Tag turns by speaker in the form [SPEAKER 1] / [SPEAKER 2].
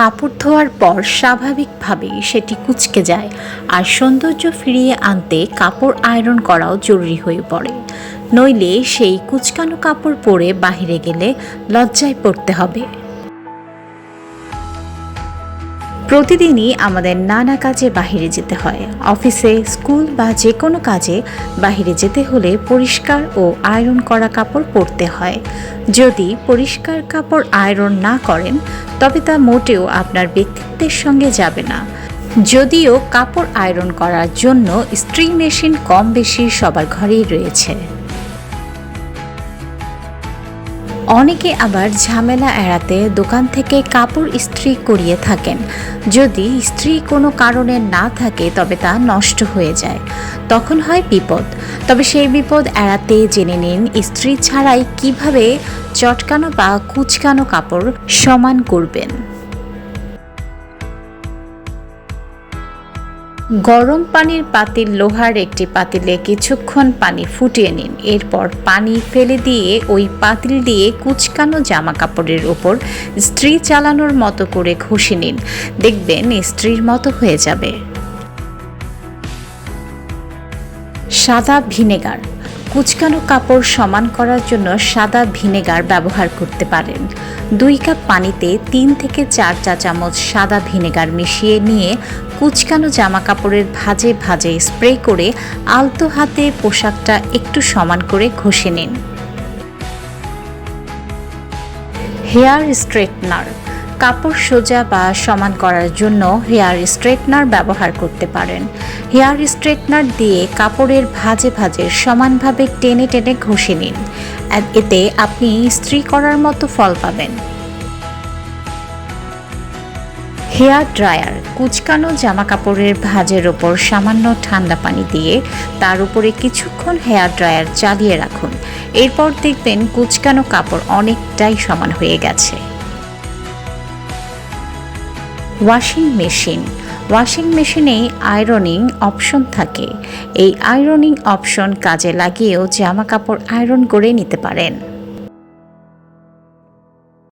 [SPEAKER 1] কাপড় ধোয়ার পর স্বাভাবিকভাবেই সেটি কুচকে যায় আর সৌন্দর্য ফিরিয়ে আনতে কাপড় আয়রন করাও জরুরি হয়ে পড়ে। নইলে সেই কুচকানো কাপড় পরে বাহিরে গেলে লজ্জায় পড়তে হবে। প্রতিদিনই আমাদের নানা কাজে বাহিরে যেতে হয়। অফিসে, স্কুল বা যে কোনো কাজে বাহিরে যেতে হলে পরিষ্কার ও আয়রন করা কাপড় পরতে হয়। যদি পরিষ্কার কাপড় আয়রন না করেন, তবে তা মোটেও আপনার ব্যক্তিত্বের সঙ্গে যাবে না। যদিও কাপড় আয়রন করার জন্য স্ত্রী মেশিন কম বেশি সবার ঘরেই রয়েছে। অনেকে আবার ঝামেলা এড়াতে দোকান থেকে কাপড় ইস্ত্রি করিয়ে থাকেন। যদি ইস্ত্রি কোনো কারণে না থাকে, তবে তা নষ্ট হয়ে যায়। তখন হয় বিপদ। তবে সেই বিপদ এড়াতে জেনে নিন, ইস্ত্রি ছাড়াই কীভাবে চটকানো বা কুচকানো কাপড় সমান করবেন। গরম পানির পাতিল লোহার একটি পাতিলে কিছুক্ষণ পানি ফুটিয়ে নিন। এরপর পানি ফেলে দিয়ে ওই পাতিল দিয়ে কুচকানো জামা কাপড়ের ওপর স্ত্রী চালানোর মতো করে ঘষে নিন। দেখবেন স্ত্রীর মতো হয়ে যাবে। সাদা ভিনেগার কুচকানো কাপড় সমান করার জন্য সাদা ভিনেগার ব্যবহার করতে পারেন। দুই কাপ পানিতে তিন থেকে চার চা চামচ সাদা ভিনেগার মিশিয়ে নিয়ে কুচকানো জামা কাপড়ের ভাজে ভাজে স্প্রে করে আলতো হাতে পোশাকটা একটু সমান করে ঘষে নিন। হেয়ার স্ট্রেটনার কাপড় সোজা বা সমান করার জন্য হেয়ার স্ট্রেটনার ব্যবহার করতে পারেন। হেয়ার স্ট্রেটনার দিয়ে কাপড়ের ভাজে ভাজে সমানভাবে টেনে টেনে ঘষে নিন। এতে আপনি ইস্ত্রি করার মতো ফল পাবেন। হেয়ার ড্রায়ার কুচকানো জামা কাপড়ের ভাঁজের ওপর সামান্য ঠান্ডা পানি দিয়ে তার উপরে কিছুক্ষণ হেয়ার ড্রায়ার চালিয়ে রাখুন। এরপর দেখবেন কুচকানো কাপড় অনেকটাই সমান হয়ে গেছে। Washing machine. ওয়াশিং মেশিনে আয়রনিং অপশন থাকে। এই আয়রনিং অপশন কাজে লাগিয়েও জামা কাপড় আয়রন করে নিতে পারেন।